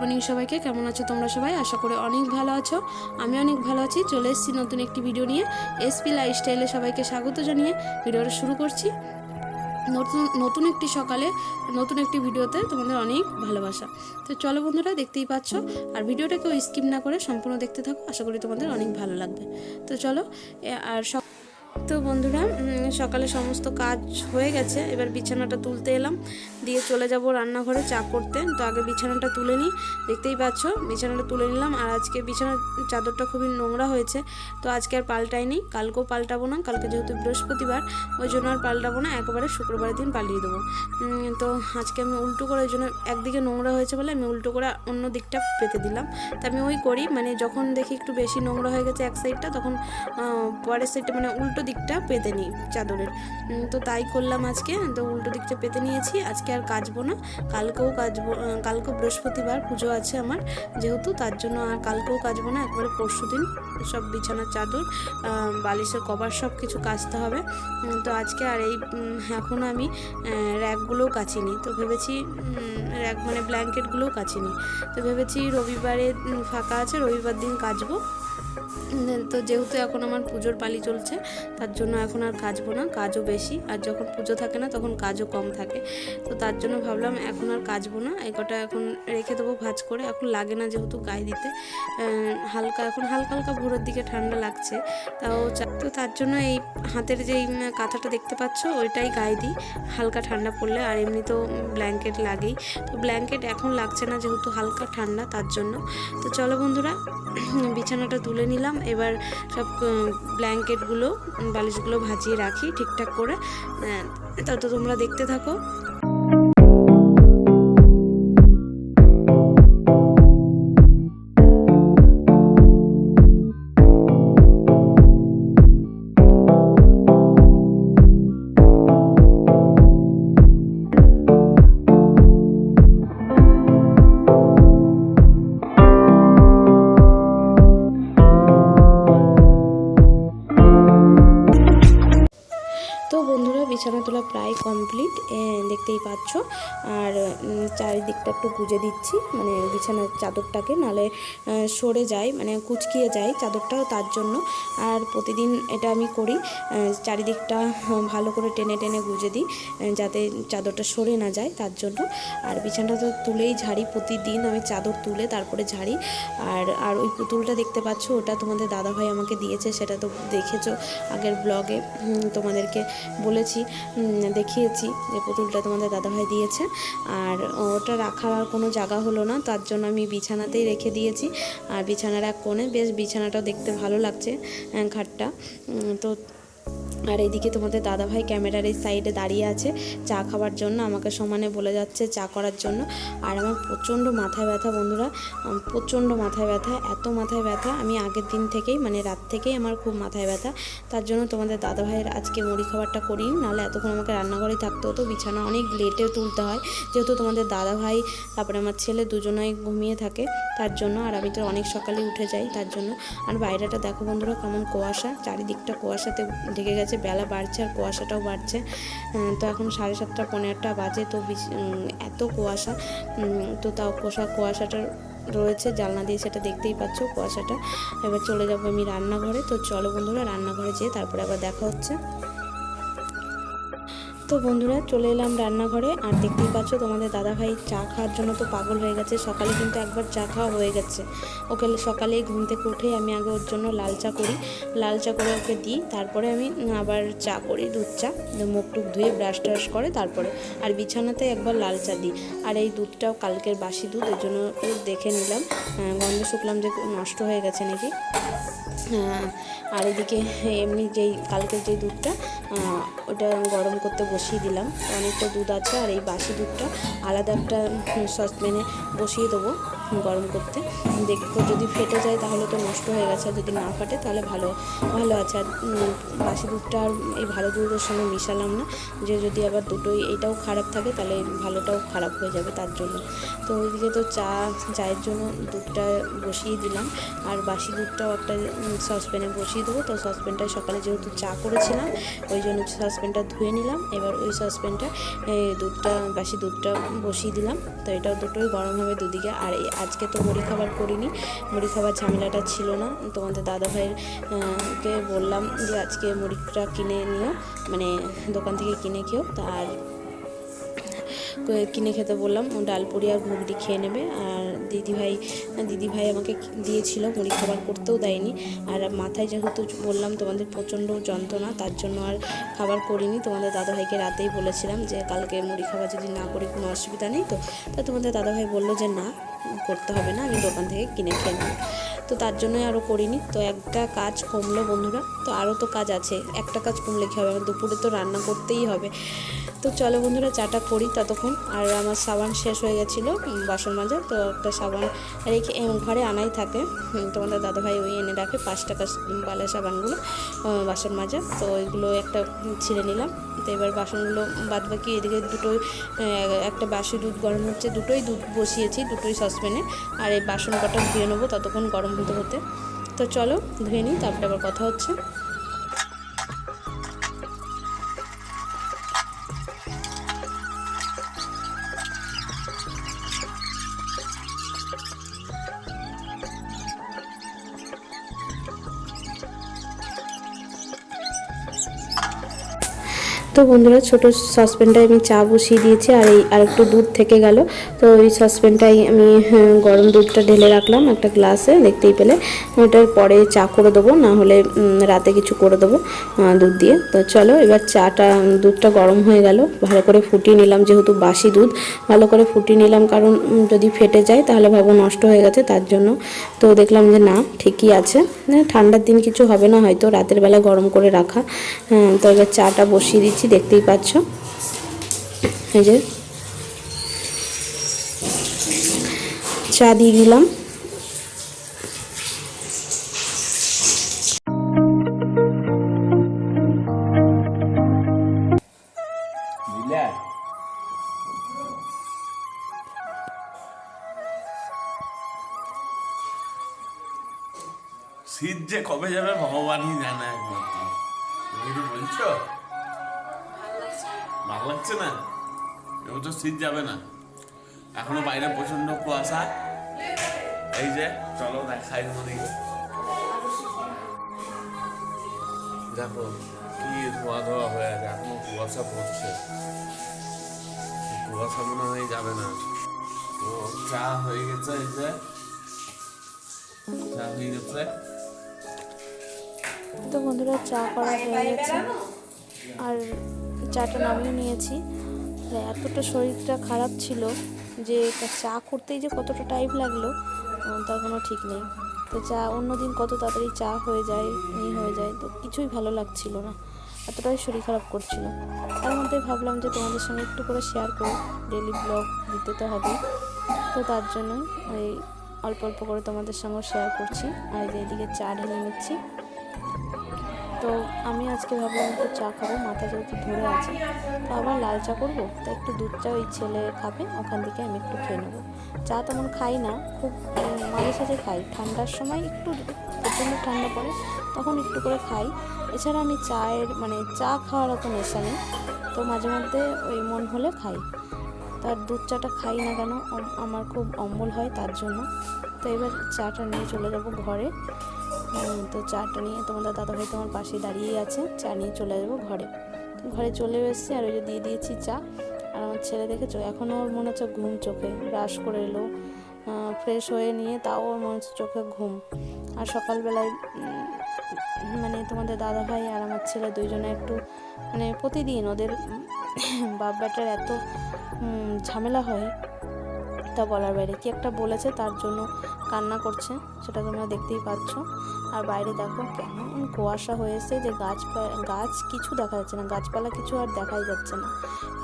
Morning সবাইকে। কেমন আছো তোমরা সবাই? আশা করি অনেক ভালো আছো। আমি অনেক ভালো আছি। চলে এসেছি নতুন একটি ভিডিও নিয়ে। এসপি লাইফস্টাইলে সবাইকে স্বাগত জানিয়ে ভিডিওটা শুরু করছি। নতুন নতুন একটি সকালে, নতুন একটি ভিডিওতে তোমাদের অনেক ভালোবাসা। তো চলো বন্ধুরা, দেখতেই পাচ্ছ। আর ভিডিওটা কেউ স্কিপ না করে সম্পূর্ণ দেখতে থাকো। আশা করি তোমাদের অনেক ভালো লাগবে। তো চলো আর তো বন্ধুরা সকালে সমস্ত কাজ হয়ে গেছে। এবার বিছানাটা তুলতে এলাম। দিয়ে চলে যাব রান্নাঘরে চা করতে। তো আগে বিছানাটা তুলে নিই। দেখতেই পাচ্ছ, বিছানাটা তুলে নিলাম। আর আজকে বিছানার চাদরটা খুবই নোংরা হয়েছে। তো আজকে আর পাল্টাইনি কালকেও পাল্টাবো না। কালকে যেহেতু বৃহস্পতিবার, ওই জন্য আর পাল্টাবো না। একবারে শুক্রবারের দিন পাল্টিয়ে দেবো। তো আজকে আমি উল্টো করে, ওই জন্য একদিকে নোংরা হয়েছে বলে আমি উল্টো করে অন্য দিকটা পেতে দিলাম। তা আমি ওই করি। মানে যখন দেখি একটু বেশি নোংরা হয়ে গেছে এক সাইডটা, তখন পরের সাইডটা মানে উল্টো দিকটা পেতে নিই চাদরের। তো তাই করলাম আজকে। তো উল্টো দিকটা পেতে নিয়েছি। আজকে আর কাচবো না। কালকেও কাচবো আহ, কালকেও বৃহস্পতিবার পুজো আছে আমার যেহেতু তার জন্য আর কালকেও কাচবো না একবারে পরশু দিন সব বিছানার চাদর বালিশের কভার সব কিছু কাচতে হবে। তো আজকে আর এই উম, এখনও আমি র্যাকগুলোও কাচিনি। তো ভেবেছি র্যাক মানে ব্ল্যাঙ্কেটগুলোও কাচিনি। তো ভেবেছি রবিবারে ফাঁকা আছে রবিবার দিন কাচবো। তো যেহেতু এখন আমার পুজোর পালি চলছে, তার জন্য এখন আর কাজবো না, কাজও বেশি। আর যখন পুজো থাকে না, তখন কাজও কম থাকে। তো তার জন্য ভাবলাম এখন আর কাচবো না, এই কটা এখন রেখে দেবো ভাজ করে। এখন লাগে না যেহেতু গায়ে দিতে। হালকা, এখন হালকা হালকা ভোরের দিকে ঠান্ডা লাগছে, তাও তো তার জন্য এই হাতের যেই কাঁথাটা দেখতে পাচ্ছ, ওইটাই গায়ে দিই। হালকা ঠান্ডা পড়লে, আর এমনি তো ব্ল্যাঙ্কেট লাগেই। তো ব্ল্যাঙ্কেট এখন লাগছে না, যেহেতু হালকা ঠান্ডা তার জন্য। তো চলো বন্ধুরা, বিছানাটা তুলে নিলাম। এবার সব ব্ল্যাঙ্কেটগুলো বালিশগুলো ভাজিয়ে রাখি ঠিকঠাক করে। তত তোমরা দেখতে থাকো। বিছানা তোলা প্রায় কমপ্লিট দেখতেই পাচ্ছ। আর চারিদিকটা একটু গুজে দিচ্ছি মানে বিছানার চাদরটাকে, নালে সরে যায় মানে কুচকিয়ে যায় চাদরটাও তার জন্য। আর প্রতিদিন এটা আমি করি চারিদিকটা ভালো করে টেনে টেনে গুজে দিই যাতে চাদরটা সরে না যায় তার জন্য। আর বিছানাটা তো তুলেই ঝাড়ি প্রতিদিন, আমি চাদর তুলে তারপরে ঝাড়ি। আর আর ওই পুতুলটা দেখতে পাচ্ছ, ওটা তোমাদের দাদাভাই আমাকে দিয়েছে, সেটা তো দেখেছ আগের ব্লগে তোমাদেরকে বলেছি। দেখিয়েছি যে পুতুলটা তোমাদের দাদাভাই দিয়েছে। আর ওটা রাখার আর কোনো জায়গা হলো না, তার জন্য আমি বিছানাতেই রেখে দিয়েছি। আর বিছানার এক কোণে, বেশ বিছানাটাও দেখতে ভালো লাগছে ঘাটটা তো আর এইদিকে তোমাদের দাদাভাই ক্যামেরার এই সাইডে দাঁড়িয়ে আছে, চা খাওয়ার জন্য, আমাকে সমানে বলে যাচ্ছে চা করার জন্য। আর আমার প্রচণ্ড মাথায় ব্যথা বন্ধুরা প্রচণ্ড মাথায় ব্যথা, এত মাথায় ব্যথা, আমি আগের দিন থেকেই মানে রাত থেকেই আমার খুব মাথায় ব্যথা। তার জন্য তোমাদের দাদাভাইয়ের আজকে মুড়ি খাবারটা করি নাহলে এতক্ষণ আমাকে রান্নাঘরেই থাকতে হতো, বিছানা অনেক লেটে তুলতে হয়। যেহেতু তোমাদের দাদাভাই, তারপরে আমার ছেলে দুজনাই ঘুমিয়ে থাকে, তার জন্য আর আমি তো অনেক সকালে উঠে যাই, তার জন্য। আর বাইরেটা দেখো বন্ধুরা, কেমন কুয়াশা, চারিদিকটা কুয়াশাতে ঢেকে গেছে। বেলা বাড়ছে আর কুয়াশাটাও বাড়ছে। তো এখন সাড়ে সাতটা, পনেরোটা বাজে। তো এত কুয়াশা। তো তাও কুয়াশা কুয়াশাটা রয়েছে, জানলা দিয়ে সেটা দেখতেই পাচ্ছ কুয়াশাটা। এবার চলে যাব আমি রান্নাঘরে। তো চলো বন্ধুরা, রান্নাঘরে যেয়ে তারপরে আবার দেখা হচ্ছে। তো বন্ধুরা, চলে এলাম রান্নাঘরে। আর দেখতেই পাচ্ছ, তোমাদের দাদাভাই চা খাওয়ার জন্য তো পাগল হয়ে গেছে। সকালে কিন্তু একবার চা খাওয়া হয়ে গেছে। ওকে সকালে ঘুম থেকে উঠেই আমি আগে ওর জন্য লাল চা করি। লাল চা করে ওকে দিই, তারপরে আমি আবার চা করি, দুধ চা। মুখ টুক ধুয়ে ব্রাশ ট্রাশ করে তারপরে। আর বিছানাতে একবার লাল চা দিই। আর এই দুধটাও কালকের বাসি দুধ এর জন্য দেখে নিলাম। গন্ধ শুকলাম যে নষ্ট হয়ে গেছে নাকি? আর এদিকে এমনি যেই কালকের যেই দুধটা ওটা গরম করতে বসিয়ে দিলাম। অনেকটা দুধ আছে আর এই বাসি দুধটা আলাদা একটা সসপ্যানে বসিয়ে দেবো গরম করতে। দেখব যদি ফেটে যায় তাহলে তো নষ্ট হয়ে গেছে, আর যদি না ফাটে তাহলে ভালো ভালো আছে। আর বাসি দুধটা আর এই ভালো দুধের সঙ্গে মিশালাম না। যে যদি আবার দুটোই, এটাও খারাপ থাকে তাহলে ভালোটাও খারাপ হয়ে যাবে তার জন্য। তো ওইদিকে তো চা, চায়ের জন্য দুধটা বসিয়ে দিলাম। আর বাসি দুধটাও একটা সসপ্যানে বসিয়ে দেবো। তো সসপ্যানটায় সকালে যেহেতু চা করেছিলাম, ওই জন্য সসপ্যান সসপ্যানটা ধুয়ে নিলাম। এবার ওই সসপ্যানটা দুধটা, বাসি দুধটা বসিয়ে দিলাম। তো এটাও দুটোই গরম হবে দুদিকে। আর আজকে তো মুড়ি খাবার করিনি। মুড়ি খাবার ঝামেলাটা ছিল না। তোমাদের দাদা বললাম যে, আজকে মুড়িটা কিনে নিও। মানে দোকান থেকে কিনে খেও। তার কিনে খেতে বললাম ডালপুরি আর ঘুগনি খেয়ে নেবে। আর দিদিভাই দিদিভাই আমাকে দিয়েছিল, মুড়ি খাবার করতেও দেয়নি। আর মাথায় যেহেতু বললাম তোমাদের প্রচণ্ড যন্ত্রণা, তার জন্য আর খাবার করিনি। তোমাদের দাদাভাইকে রাতেই বলেছিলাম যে, কালকে মুড়ি খাবার যদি না করি, কোনো অসুবিধা নেই তো। তা তোমাদের দাদাভাই বলল যে, না, করতে হবে না, আমি দোকান থেকে কিনে খেয়ে নেব। তো তার জন্যই আরও করিনি। তো একটা কাজ কমলো বন্ধুরা, তো আরও তো কাজ আছে, একটা কাজ কমলে কী হবে? আমার দুপুরে তো রান্না করতেই হবে। তো চলো বন্ধুরা, চাটা করি ততক্ষণ। আর আমার সাবান শেষ হয়ে গেছিল বাসন মাজা, তো একটা সাবান রেখে ঘরে আনাই থাকে। তোমাদের দাদাভাই ওই এনে রাখে পাঁচ টাকা বালা সাবানগুলো বাসন মাজা। তো ওইগুলো একটা ছিঁড়ে নিলাম। তো এবার বাসনগুলো বাদ বাকি এদিকে দুটোই একটা বাসি দুধ গরম হচ্ছে, দুটোই দুধ বসিয়েছি, দুটোই সসপ্যানে। আর এই বাসন কটা ধুয়ে নেব ততক্ষণ গরম হতে হতে। তো চলো ধুয়ে নিই, তারপরে আবার কথা হচ্ছে। তো বন্ধুরা ছোট সসপ্যানটায় আমি চা বসিয়ে দিয়েছি আর এই আর একটু দুধ থেকে গেল। তো ওই সসপ্যানটাই আমি হ্যাঁ, গরম দুধটা ঢেলে রাখলাম একটা গ্লাসে দেখতেই পেলে। ওটার পরে চা করে দেবো না হলে রাতে কিছু করে দেবো দুধ দিয়ে। তো চলো এবার চাটা দুধটা গরম হয়ে গেল। ভালো করে ফুটিয়ে নিলাম যেহেতু বাসি দুধ। ভালো করে ফুটিয়ে নিলাম কারণ যদি ফেটে যায় তাহলে ভাবো নষ্ট হয়ে গেছে তার জন্য। তো দেখলাম যে না ঠিকই আছে। মানে ঠান্ডার দিন কিছু হবে না হয়তো রাতের বেলা গরম করে রাখা। হ্যাঁ, তো এবার চাটা বসিয়ে দিচ্ছি। দেখতেই পাচ্ছ। এই যে চা দিয়ে দিলাম। শীত যে কবে যাবে, ভগবানই জানে একমাত্র। তুমি বলছো? ভালো লাগছে না? এবছর শীত যাবে না। এখনও বাইরে প্রচণ্ড কুয়াশা। এই যে, চলো দেখাই তোমাদেরকে। দেখো, কি ধোয়া ধোয়া হয়ে আছে, এখনও কুয়াশা পড়ছে। কুয়াশা মনে হয় যাবে না। তো চা হয়ে গেছে, এই যে। চা হয়ে গেছে। তো বন্ধুরা, চা করা হয়ে গেছে। আর চাটা নামিয়ে নিয়েছি। এতটা শরীরটা খারাপ ছিল যে চা করতেই যে কতটা টাইম লাগল তার কোনো ঠিক নেই। তো চা অন্যদিন কত তাড়াতাড়ি চা হয়ে যায়, এই হয়ে যায়, তো কিছুই ভালো লাগছিল না। এতটাই শরীর খারাপ করছিল। তার মধ্যে ভাবলাম যে তোমাদের সঙ্গে একটু করে শেয়ার করি ডেলি ব্লগ দিতে তো হবে তো তার জন্য ওই অল্প অল্প করে তোমাদের সঙ্গে শেয়ার করছি। আর এদিকে চা ঢেলে নিচ্ছি। তো আমি আজকে ভাবলাম একটু চা খাব, মাথা যেহেতু ধরে আছে। তো আবার লাল চা করব, তো একটু দুধ চা ওই ছেলে খাবে, ওখান থেকে আমি একটু খেয়ে নেব। চা তেমন খাই না, খুব মাঝে সাঝে খাই। ঠান্ডার সময় একটু প্রচণ্ড ঠান্ডা পড়ে, তখন একটু করে খাই। এছাড়া আমি চায়ের মানে চা খাওয়ার অত নেশা নেই, তো মাঝে মধ্যে ওই মন হলে খাই। তার দুধ চাটা খাই না কেন আমার খুব অম্বল হয় তার জন্য। তো এবার চাটা নিয়ে চলে যাব ঘরে। তো চাটা নিয়ে তোমাদের দাদাভাই তোমার পাশে দাঁড়িয়েই আছে। চা নিয়ে চলে যাব ঘরে। ঘরে চলে এসেছি আর ওই যে দিয়ে দিয়েছি চা। আর আমার ছেলে দেখেছ এখনও ওর মনে হচ্ছে ঘুম চোখে। ব্রাশ করে এলো ফ্রেশ হয়ে নিয়ে তাও ওর মনে হচ্ছে চোখে ঘুম। আর সকালবেলায় মানে তোমাদের দাদাভাই আর আমার ছেলে দুইজনে একটু মানে প্রতিদিন ওদের বাপ ব্যাটার এত ঝামেলা হয়, তা বলার বাইরে। কি একটা বলেছে তার জন্য কান্না করছে, সেটা তোমরা দেখতেই পাচ্ছ। আর বাইরে দেখো কেমন কুয়াশা হয়েছে যে গাছ গাছ কিছু দেখা যাচ্ছে না, গাছপালা কিছু আর দেখাই যাচ্ছে না।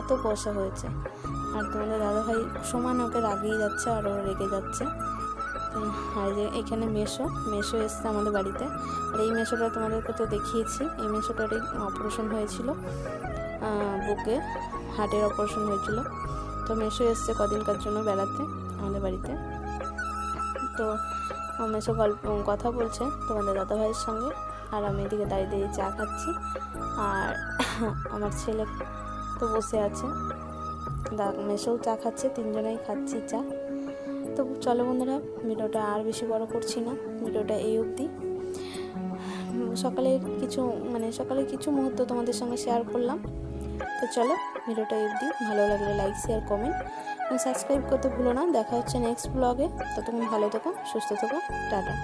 এত কুয়াশা হয়েছে। আর তোমাদের দাদাভাই সমান ওকে রাগিয়ে যাচ্ছে আর রেগে যাচ্ছে। আর যে এখানে মেশো মেশো এসছে আমাদের বাড়িতে। আর এই মেশোটা তোমাদেরকে তো দেখিয়েছি। এই মেশোটারই অপারেশন হয়েছিল বুকে, হার্টের অপারেশন হয়েছিল। তো মেশো এসছে কদিনকার জন্য বেড়াতে আমাদের বাড়িতে। তো মেশো গল্প কথা বলছে তোমাদের দাদাভাইয়ের সঙ্গে। আর আমি এদিকে দাঁড়িয়ে দাঁড়িয়ে চা খাচ্ছি। আর আমার ছেলে তো বসে আছে। দা মেসেও চা খাচ্ছে তিনজনেই খাচ্ছি চা। তো চলো বন্ধুরা ভিডিওটা আর বেশি বড় করছি না। ভিডিওটা এই অবধি। উম, সকালের কিছু মানে সকালের কিছু মুহূর্ত তোমাদের সঙ্গে শেয়ার করলাম। তো চলো ভিডিওটা এই অবধি। ভালো লাগলে লাইক শেয়ার কমেন্ট সাবস্ক্রাইব করতে ভুলো না। দেখা হচ্ছে নেক্সট ব্লগে ততক্ষণ ভালো থেকো সুস্থ থেকো। টাটা।